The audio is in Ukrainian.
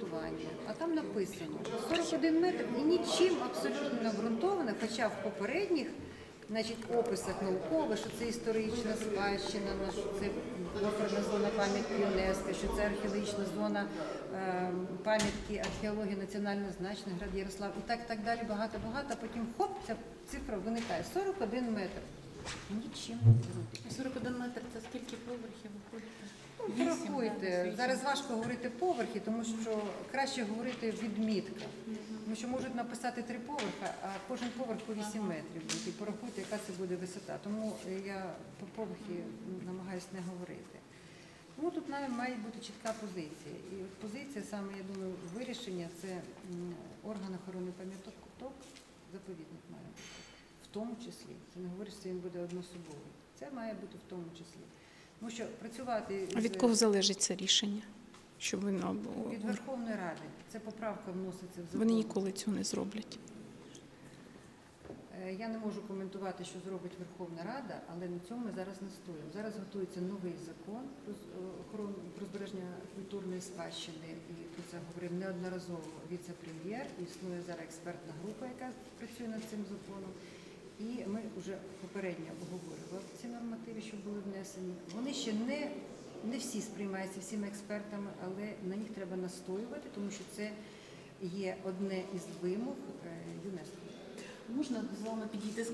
обґрунтування, а там написано 41 метр і нічим абсолютно не обґрунтовано, хоча в попередніх значить, описах наукових, що це історична спадщина, що це буферна зона пам'ятки ЮНЕСКО, що це археологічна зона е, пам'ятки археології національно значних град Ярослав і так, так далі, багато-багато, а потім хоп, ця цифра виникає 41 метр. Нічим не 41 метр це скільки поверхів виходить? Ну, вісім. Зараз важко говорити поверхи, тому що краще говорити відмітка. Тому що можуть написати три поверха, а кожен поверх по 8 метрів буде. І порахуйте, яка це буде висота. Тому я по поверхи намагаюся не говорити. Тому тут навіть має бути чітка позиція. І от позиція саме, я думаю, вирішення це орган охорони пам'яток заповідник має бути. В тому числі. Це не говорить, що він буде однособовий. Це має бути в тому числі. Тому що працювати від кого залежить це рішення? Щоб воно було? від Верховної Ради. Це поправка вноситься в закон. Вони ніколи цього не зроблять. Е, Я не можу коментувати, що зробить Верховна Рада, але на цьому ми зараз настоюємо. Зараз готується новий закон про е, охорону про збереження культурної спадщини, і про це говорив неодноразово віце-прем'єр. Існує зараз експертна група, яка працює над цим законом. І ми вже попередньо обговорювали ці нормативи, що були внесені. Вони ще не, не всі сприймаються всіми експертами, але на них треба настоювати, тому що це є одне із вимог е, ЮНЕСКО. Можна з вами підійти